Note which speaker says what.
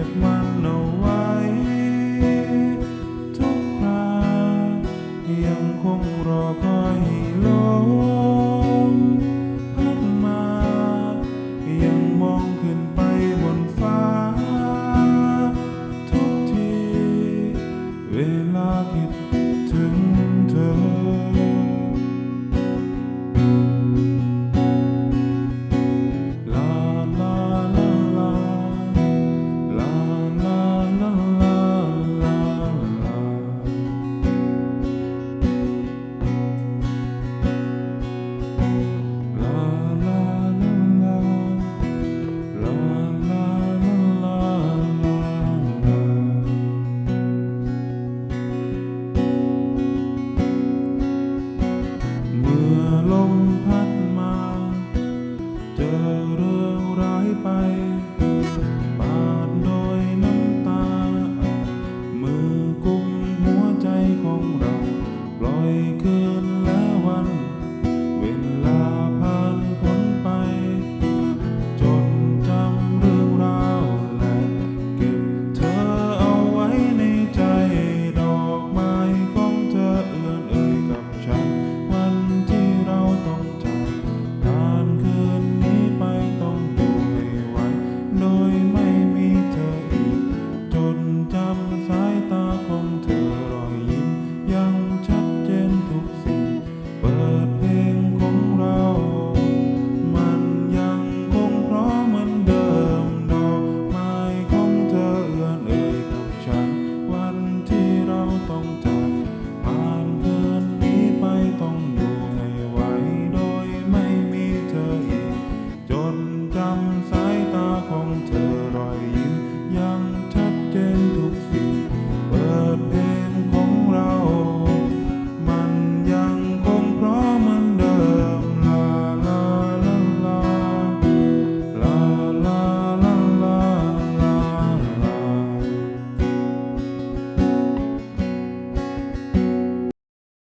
Speaker 1: ็บมันเอาไว้ ทุกครายังคงรอคอยลมพัดมา ยังมองขึ้นไปบนฟ้า ทุกที เวลาผิด